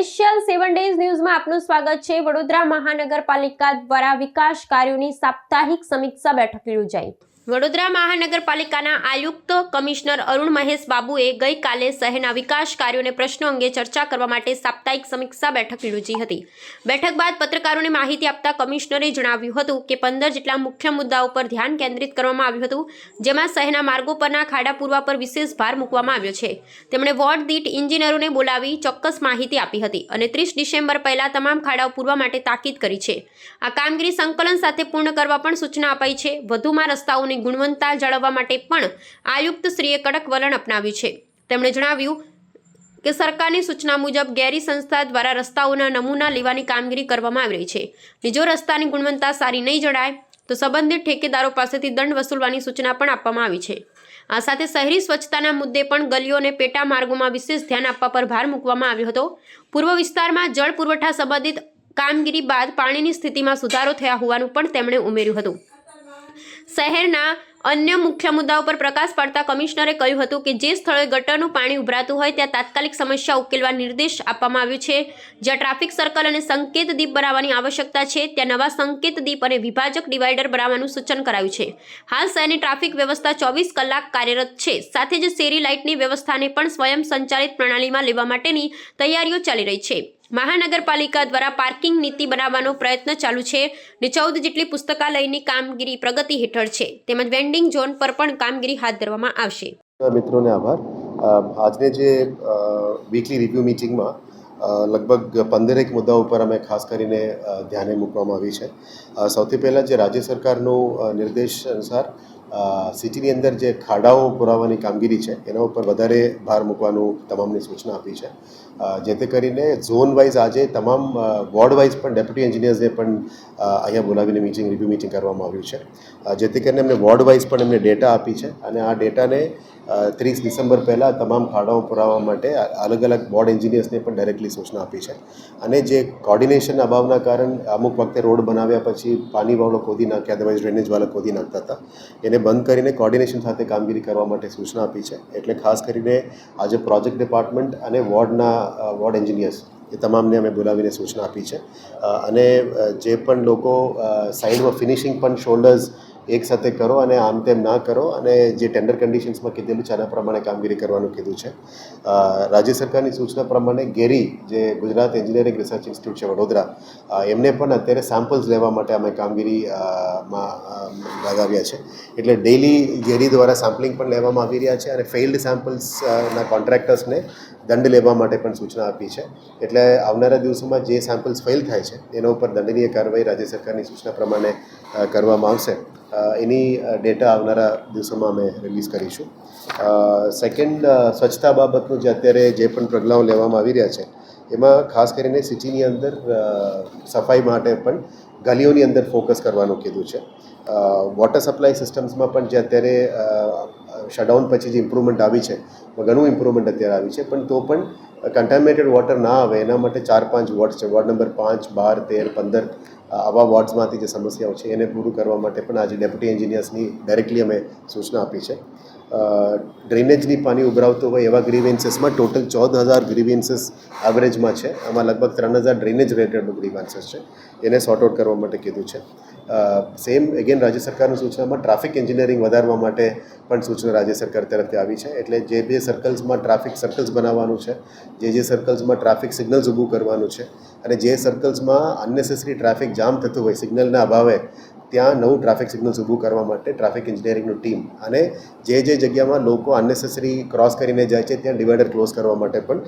Special seven days ન્યૂઝમાં આપનું સ્વાગત છે. વડોદરા મહાનગરપાલિકા દ્વારા વિકાસ કાર્યોની સાપ્તાહિક સમીક્ષા બેઠક યોજાઈ. વડોદરા મહાનગરપાલિકાના આયુક્ત કમિશનર અરુણ મહેશ બાબુએ ગઈકાલે શહેરના વિકાસ કાર્યોને પ્રશ્નો અંગે ચર્ચા કરવા માટે સાપ્તાહિક સમીક્ષા બેઠક યોજી હતી. બેઠક બાદ પત્રકારોને માહિતી આપતા કમિશનરે જણાવ્યું હતું કે પંદર જેટલા મુખ્ય મુદ્દાઓ પર ધ્યાન કેન્દ્રિત કરવામાં આવ્યું હતું, જેમાં શહેરના માર્ગો પરના ખાડા પૂરવા પર વિશેષ ભાર મૂકવામાં આવ્યો છે. તેમણે વોર્ડ દીઠ ઇન્જિનિયરોને બોલાવી ચોક્કસ માહિતી આપી હતી અને ત્રીસ ડિસેમ્બર પહેલાં તમામ ખાડાઓ પૂરવા માટે તાકીદ કરી છે. આ કામગીરી સંકલન સાથે પૂર્ણ કરવા પણ સૂચના અપાઈ છે. વધુમાં રસ્તાઓની ગુણવત્તા જાળવવા માટે પણ આયુક્ત શ્રીએ કડક વલણ અપનાવ્યું છે. તેમણે જણાવ્યું કે સરકારની સૂચના મુજબ ગેરી સંસ્થા દ્વારા રસ્તાઓના નમૂના લેવાની કામગીરી કરવામાં આવી રહી છે. અને જો રસ્તાની ગુણવત્તા સારી નહીં જણાય તો સંબંધિત ઠેકેદારો પાસેથી દંડ વસૂલવાની સૂચના પણ આપવામાં આવી છે. આ સાથે શહેરી સ્વચ્છતાના મુદ્દે પણ ગલીઓ અને પેટા માર્ગોમાં વિશેષ ધ્યાન આપવા પર ભાર મૂકવામાં આવ્યો હતો. પૂર્વ વિસ્તારમાં જળ પુરવઠા સંબંધિત કામગીરી બાદ પાણીની સ્થિતિમાં સુધારો થયા હોવાનું પણ તેમણે ઉમેર્યું હતું. શહેરના અન્ય મુખ્ય મુદ્દાઓ પર પ્રકાશ પાડતા કમિશનરે કહ્યું હતું કે જે સ્થળોએ ગટરનું પાણી ઉભરાતું હોય ત્યાં તાત્કાલિક સમસ્યા ઉકેલવા નિર્દેશ આપવામાં આવ્યો છે. જ્યાં ટ્રાફિક સર્કલ અને સંકેત દીપ બનાવવાની આવશ્યકતા છે, ત્યાં નવા સંકેત દીપ અને વિભાજક ડિવાઈડર બનાવવાનું સૂચન કરાયું છે. હાલ શહેરની ટ્રાફિક વ્યવસ્થા ચોવીસ કલાક કાર્યરત છે. સાથે જ શેરી લાઇટની વ્યવસ્થાને પણ સ્વયં સંચાલિત પ્રણાલીમાં લેવા માટેની તૈયારીઓ ચાલી રહી છે. મહાનગરપાલિકા દ્વારા પાર્કિંગ નીતિ બનાવવાનો પ્રયત્ન ચાલુ છે. ને ચૌદ જેટલી પુસ્તકાલયની કામગીરી પ્રગતિ હેઠળ છે. તેમજ વેન્ડિંગ ઝોન પર પણ કામગીરી હાથ ધરવામાં આવશે. મિત્રોને આભાર. આજને જે વીકલી રિવ્યૂ મિટિંગમાં લગભગ પંદરેક મુદ્દાઓ ઉપર અમે ખાસ કરીને ધ્યાને મૂકવામાં આવી છે. સૌથી પહેલાં જે રાજ્ય સરકારનું નિર્દેશ અનુસાર સિટીની અંદર જે ખાડાઓ પુરાવાની કામગીરી છે, એના ઉપર વધારે ભાર મૂકવાનું તમામને સૂચના આપી છે. જેથી કરીને ઝોન વાઇઝ આજે તમામ વોર્ડ વાઇઝ પણ ડેપ્યુટી એન્જિનિયર્સને પણ અહીંયા બોલાવીને મિટિંગ, રિવ્યૂ મિટિંગ કરવામાં આવ્યું છે. જેથી કરીને એમને વોર્ડ વાઇઝ પણ એમને ડેટા આપી છે અને આ ડેટાને ત્રીસ ડિસેમ્બર પહેલાં તમામ ખાડાઓ પુરાવવા માટે અલગ અલગ બોર્ડ એન્જિનિયર્સને પણ ડાયરેક્ટલી સૂચના આપી છે. અને જે કોર્ડિનેશન અભાવના કારણ અમુક વખતે રોડ બનાવ્યા પછી પાણીવાળો ખોદી નાખ્યા અદરવાઇઝ ડ્રેનેજવાળા ખોદી નાખતા હતા. એને બંધ કરીને કોર્ડિનેશન સાથે કામગીરી કરવા માટે સૂચના આપી છે. એટલે ખાસ કરીને આજે પ્રોજેક્ટ ડિપાર્ટમેન્ટ અને વોર્ડના વોર્ડ એન્જિનિયર્સ એ તમામને અમે બોલાવીને સૂચના આપી છે. અને જે પણ લોકો સાઇડમાં ફિનિશિંગ પણ શોલ્ડર્સ એક સાથે કરો અને આમ તેમ ના કરો અને જે ટેન્ડર કન્ડિશન્સમાં કીધેલું છે, આના પ્રમાણે કામગીરી કરવાનું કીધું છે. રાજ્ય સરકારની સૂચના પ્રમાણે ગેરી, જે ગુજરાત એન્જિનિયરિંગ રિસર્ચ ઇન્સ્ટિટ્યૂટ છે, વડોદરા એમને પણ અત્યારે સેમ્પલ્સ લેવા માટે અમે કામગીરી માં લગાવ્યા છે. એટલે ડેઇલી ગેરી દ્વારા સેમ્પલિંગ પણ લેવામાં આવી રહ્યા છે અને ફેઇલ્ડ સેમ્પલ્સના કોન્ટ્રાક્ટર્સને દંડ લેવા માટે પણ સૂચના આપી છે. એટલે આવનારા દિવસોમાં જે સેમ્પલ્સ ફેલ થાય છે, એના ઉપર દંડનીય કાર્યવાહી રાજ્ય સરકારની સૂચના પ્રમાણે કરવામાં આવશે. એની ડેટા આવનારા દિવસોમાં અમે રિલીઝ કરીશું. સેકન્ડ સ્વચ્છતા બાબતનું જે અત્યારે જે પણ પગલાઓ લેવામાં આવી રહ્યા છે, એમાં ખાસ કરીને સિટીની અંદર સફાઈ માટે પણ ગલીઓની અંદર ફોકસ કરવાનું કીધું છે. વોટર સપ્લાય સિસ્ટમ્સમાં પણ જે અત્યારે શટડાઉન પછી જે ઇમ્પ્રુવમેન્ટ આવી છે ઘણું ઇમ્પ્રુવમેન્ટ અત્યારે આવી છે, પણ તો પણ કન્ટામિનેટેડ વોટર ના આવે, એના માટે ચાર પાંચ વોર્ડ છે. વોર્ડ નંબર પાંચ, બાર, તેર, પંદર આવા વોર્ડ્સમાંથી જે સમસ્યાઓ છે, એને પૂરું કરવા માટે પણ આજે ડેપ્યુટી એન્જિનિયર્સની ડાયરેક્ટલી અમે સૂચના આપી છે. ડ્રેનેજની પાણી ઉભરાવતું હોય એવા ગ્રીવેન્સીસમાં ટોટલ ચૌદ હજાર ગ્રીવેન્સીસ એવરેજમાં છે. આમાં લગભગ ત્રણ હજાર ડ્રેનેજ રિલેટેડ ગ્રીવાન્સીસ છે. એને સોર્ટ આઉટ કરવા માટે કીધું છે. સેમ એગેન રાજ્ય સરકારની સૂચનામાં ટ્રાફિક એન્જિનિયરિંગ વધારવા માટે પણ સૂચના રાજ્ય સરકાર તરફથી આવી છે. એટલે જે બે સર્કલ્સમાં ટ્રાફિક સર્કલ્સ બનાવવાનું છે, જે જે સર્કલ્સમાં ટ્રાફિક સિગ્નલ્સ ઊભું કરવાનું છે અને જે સર્કલ્સમાં અનનેસેસરી ટ્રાફિક જામ થતું હોય સિગ્નલના અભાવે ત્યાં નવું ટ્રાફિક સિગ્નલ્સ ઊભું કરવા માટે ટ્રાફિક એન્જિનિયરિંગનું ટીમ અને જે જે જગ્યામાં લોકો અનનેસેસરી ક્રોસ કરીને જાય છે, ત્યાં ડિવાઈડર ક્લોઝ કરવા માટે પણ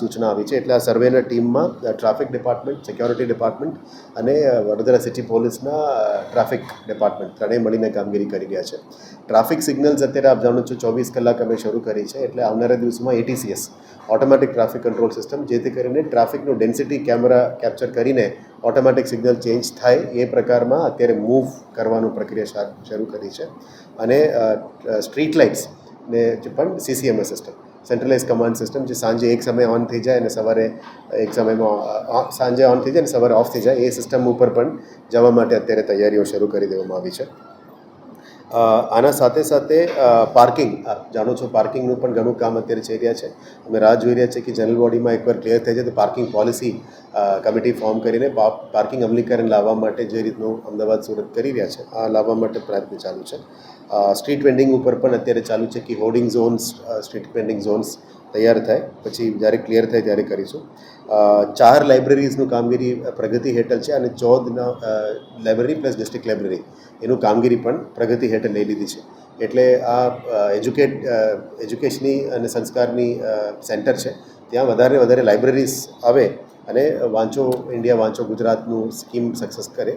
સૂચના આવી છે. એટલે આ સર્વેના ટીમમાં ટ્રાફિક ડિપાર્ટમેન્ટ સિક્યોરિટી ડિપાર્ટમેન્ટ અને વડોદરા સિટી પોલીસના ટ્રાફિક ડિપાર્ટમેન્ટ ત્રણેય મળીને કામગીરી કરી રહ્યા છે. ટ્રાફિક સિગ્નલ્સ અત્યારે આપ જાણો છો ચોવીસ કલાક અમે શરૂ કરી છે. એટલે આવનારા દિવસોમાં ATCS automatic traffic control system જેથી કરીને ટ્રાફિકનું ડેન્સિટી કેમેરા કેપ્ચર કરીને ઓટોમેટિક સિગ્નલ ચેન્જ થાય. એ પ્રકારમાં અત્યારે મૂવ કરવાનું પ્રક્રિયા શરૂ કરી છે. અને સ્ટ્રીટ લાઇટ્સ ને પણ CCMS system centralize command system જે સાંજે એક સમય ઓન થઈ જાય અને સવારે એક સમયમાં સાંજે ઓન થઈ જાય અને સવારે ઓફ થઈ જાય, એ સિસ્ટમ ઉપર પણ જવા માટે અત્યારે તૈયારીઓ શરૂ કરી દેવામાં આવી છે. આના સાથે સાથે પાર્કિંગ આપ જાણો છો પાર્કિંગનું પણ ઘણું કામ અત્યારે થઈ રહ્યા છે. અમે રાહ જોઈ રહ્યા છીએ કે જનરલ બોડીમાં એકવાર ક્લિયર થઈ જાય તો પાર્કિંગ પોલિસી કમિટી ફોર્મ કરીને પાર્કિંગ અમલીકરણ લાવવા માટે જે રીતનું અમદાવાદ, સુરત કરી રહ્યા છે, આ લાવવા માટે પ્રયત્ન ચાલુ છે. સ્ટ્રીટ વેન્ડિંગ ઉપર પણ અત્યારે ચાલુ છે કે hoarding zones street vending zones તૈયાર થાય, પછી જ્યારે ક્લિયર થાય ત્યારે કરીશું. ચાર લાઇબ્રેરીઝનું કામગીરી પ્રગતિ હેઠળ છે અને ચૌદના લાઇબ્રેરી પ્લસ ડિસ્ટ્રિક્ટ લાઇબ્રેરી એનું કામગીરી પણ પ્રગતિ હેઠળ લઈ લીધી છે. એટલે આ એજ્યુકેટ એજ્યુકેશની અને સંસ્કારની સેન્ટર છે. ત્યાં વધારે વધારે લાઇબ્રેરીઝ આવે અને વાંચો ઇન્ડિયા વાંચો ગુજરાતનું સ્કીમ સક્સેસ કરે.